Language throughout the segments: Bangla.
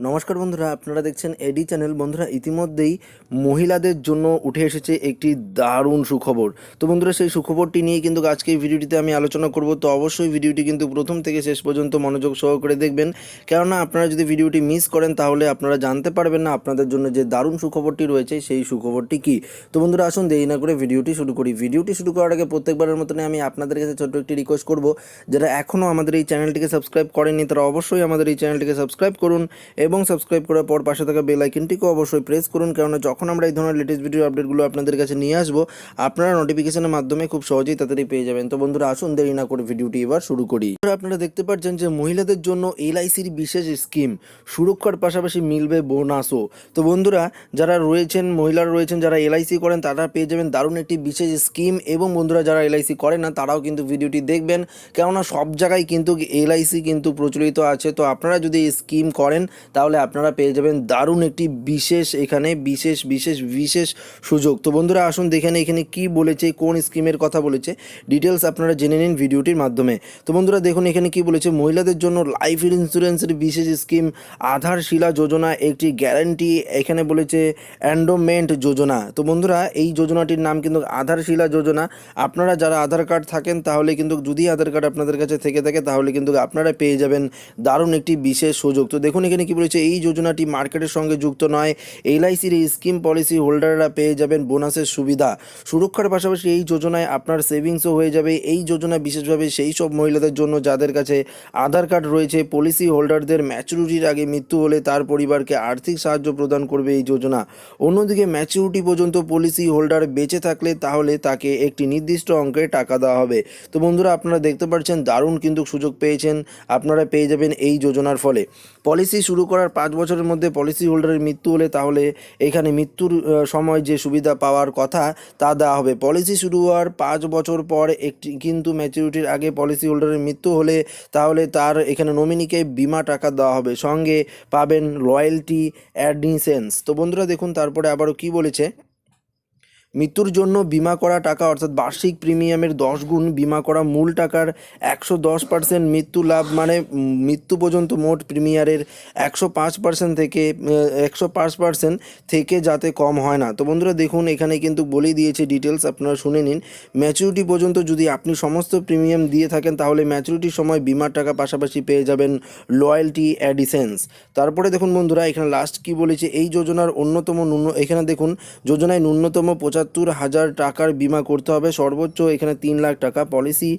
নমস্কার বন্ধুরা, আপনারা দেখছেন এডি চ্যানেল। বন্ধুরা, ইতিমধ্যেই মহিলাদের জন্য উঠে এসেছে একটি দারুণ সুখবর। তো বন্ধুরা, সেই সুখবরটি নিয়ে কিন্তু আজকে এই ভিডিওটিতে আমি আলোচনা করব। তো অবশ্যই ভিডিওটি কিন্তু প্রথম থেকে শেষ পর্যন্ত মনোযোগ সহকারে দেখবেন। কেননা, আপনারা যদি ভিডিওটি মিস করেন, তাহলে আপনারা জানতে পারবেন না আপনাদের জন্য যে দারুণ সুখবরটি রয়েছে, সেই সুখবরটি কি। তো বন্ধুরা, আসুন দেরি না করে ভিডিওটি শুরু করি। ভিডিওটি শুরু করার আগে প্রত্যেকবারের মতনই আমি আপনাদের কাছে ছোট্ট একটি রিকোয়েস্ট করব। যারা এখনও আমাদের এই চ্যানেলটিকে সাবস্ক্রাইব করেননি, তারা অবশ্যই আমাদের এই চ্যানেলটিকে সাবস্ক্রাইব করুন এবং সাবস্ক্রাইব করার পর পাশে থাকা বেল আইকনটিকেও অবশ্যই প্রেস করুন, কেননা যখন আমরা এই ধরনের লেটেস্ট ভিডিও আপডেটগুলো আপনাদের কাছে নিয়ে আসব, আপনারা নোটিফিকেশনের মাধ্যমে খুব সহজেই তাড়াতাড়ি পেয়ে যাবেন। তো বন্ধুরা, আসুন দেরি না করে ভিডিওটি এবার শুরু করি। আপনারা দেখতে পাচ্ছেন যে মহিলাদের জন্য এলআইসির বিশেষ স্কিম সুরক্ষার পাশাপাশি মিলবে বোনাসও তো বন্ধুরা, যারা রয়েছেন, মহিলারা রয়েছেন, যারা এলআইসি করেন, তারা পেয়ে যাবেন দারুণ একটি বিশেষ স্কিম এবং বন্ধুরা, যারা এলআইসি করেন না, তারাও কিন্তু ভিডিওটি দেখবেন। কেননা সব জায়গায় কিন্তু এলআইসি কিন্তু প্রচলিত আছে। তো আপনারা যদি স্কিম করেন তাহলে আপনারা পেয়ে যাবেন দারুণ একটি বিশেষ এখানে বিশেষ বিশেষ বিশেষ সুযোগ। তো বন্ধুরা, আসুন দেখে নিই এখানে কি বলেছে, কোন স্কিমের কথা বলেছে। ডিটেলস আপনারা জেনে নিন ভিডিওটির মাধ্যমে। তো বন্ধুরা, দেখুন এখানে কি বলেছে, মহিলাদের জন্য লাইফ ইন্স্যুরেন্সের বিশেষ স্কিম আধারশিলা যোজনা একটি গ্যারান্টি এখানে বলেছে অ্যান্ডোমেন্ট যোজনা। তো বন্ধুরা, এই যোজনাটির নাম কিন্তু আধারশিলা যোজনা। আপনারা যারা আধার কার্ড থাকেন, তাহলে কিন্তু যদি আধার কার্ড আপনাদের কাছে থেকে থাকে, তাহলে কিন্তু আপনারা পেয়ে যাবেন দারুণ একটি বিশেষ সুযোগ। তো দেখুন এখানে কি বলেছে এই যোজনাটি মার্কেটের সঙ্গে যুক্ত নয়। এলআইসির এই স্কিম পলিসি হোল্ডাররা পেয়ে যাবেন বোনাসের সুবিধা। সুরক্ষার পাশাপাশি এই যোজনায় আপনার সেভিংসও হয়ে যাবে। এই যোজনা বিশেষভাবে সেই সব মহিলাদের জন্য যাদের কাছে আধার কার্ড রয়েছে, পলিসি হোল্ডারদের ম্যাচুরিটির আগে মৃত্যু হলে তার পরিবারকে আর্থিক সাহায্য প্রদান করবে এই যোজনা। অন্যদিকে ম্যাচুরিটি পর্যন্ত পলিসি হোল্ডার বেঁচে থাকলে তাহলে তাকে একটি নির্দিষ্ট অঙ্কের টাকা দেওয়া হবে। তো বন্ধুরা, আপনারা দেখতে পাচ্ছেন দারুণ কিন্তু সুযোগ পেয়েছেন। আপনারা পেয়ে যাবেন এই যোজনার ফলে। পলিসি শুরু করার পাঁচ বছরের মধ্যে পলিসি হোল্ডারের মৃত্যু হলে তাহলে এখানে মৃত্যুর সময় যে সুবিধা পাওয়ার কথা তা দেওয়া হবে। পলিসি শুরু হওয়ার পাঁচ বছর পর একটি, কিন্তু ম্যাচুরিটির আগে পলিসি হোল্ডারের মৃত্যু হলে তাহলে তার এখানে নমিনিকে বিমা টাকা দেওয়া হবে। সঙ্গে পাবেন লয়্যালটি অ্যাডিসেন্স তো বন্ধুরা দেখুন, তারপরে আবারও কি বলেছে? মৃত্যুর জন্য বিমা করা টাকা, অর্থাৎ বার্ষিক প্রিমিয়ামের দশ গুণ বিমা করা মূল টাকার একশো দশ পার্সেন্ট মৃত্যু লাভ মানে মৃত্যু পর্যন্ত মোট প্রিমিয়ারের একশো পাঁচ পার্সেন্ট থেকে একশো পাঁচ পার্সেন্ট থেকে যাতে কম হয় না। তো বন্ধুরা দেখুন, এখানে কিন্তু বলেই দিয়েছে ডিটেলস আপনারা শুনে নিন। ম্যাচুরিটি পর্যন্ত যদি আপনি সমস্ত প্রিমিয়াম দিয়ে থাকেন, তাহলে ম্যাচুরিটির সময় বিমার টাকা পাশাপাশি পেয়ে যাবেন লয়্যালটি অ্যাডিসেন্স তারপরে দেখুন বন্ধুরা, এখানে লাস্ট কি বলেছে, এই যোজনার অন্যতম ন্যূন, এখানে দেখুন, যোজনায় ন্যূনতম পঁচাত্তর হাজার টাকার বিমা করতে হবে। সর্বোচ্চ এখানে তিন লাখ টাকা। পলিসি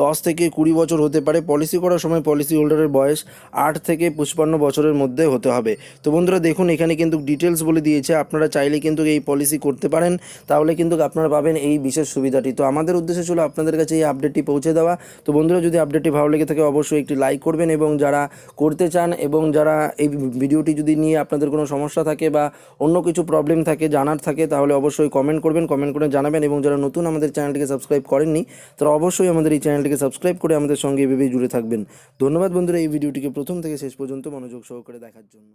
দশ থেকে কুড়ি বছর হতে পারে। পলিসি করার সময় পলিসি হোল্ডারের বয়স আট থেকে পঁচপান্ন বছরের মধ্যে হতে হবে। তো বন্ধুরা, দেখুন, এখানে কিন্তু ডিটেলস বলে দিয়েছে। আপনারা চাইলে কিন্তু এই পলিসি করতে পারেন। তাহলে কিন্তু আপনারা পাবেন এই বিশেষ সুবিধাটি। তো আমাদের উদ্দেশ্য ছিল আপনাদের কাছে এই আপডেটটি পৌঁছে দেওয়া। তো বন্ধুরা, যদি আপডেটটি ভালো লেগে থাকে, অবশ্যই একটি লাইক করবেন এবং যারা করতে চান এবং যারা এই ভিডিওটি যদি নিয়ে আপনাদের কোনো সমস্যা থাকে বা অন্য কিছু প্রবলেম থাকে, জানার থাকে, তাহলে অবশ্যই কমেন্ট করবেন কমেন্ট করে জানাবেন এবং যারা নতুন আমাদের চ্যানেলটিকে সাবস্ক্রাইব করেননি, তারা অবশ্যই আমাদের এই চ্যানেলটিকে সাবস্ক্রাইব করে আমাদের সঙ্গে এভাবেই জুড়ে থাকবেন। ধন্যবাদ বন্ধুরা, এই ভিডিওটিকে প্রথম থেকে শেষ পর্যন্ত মনোযোগ সহকারে দেখার জন্য।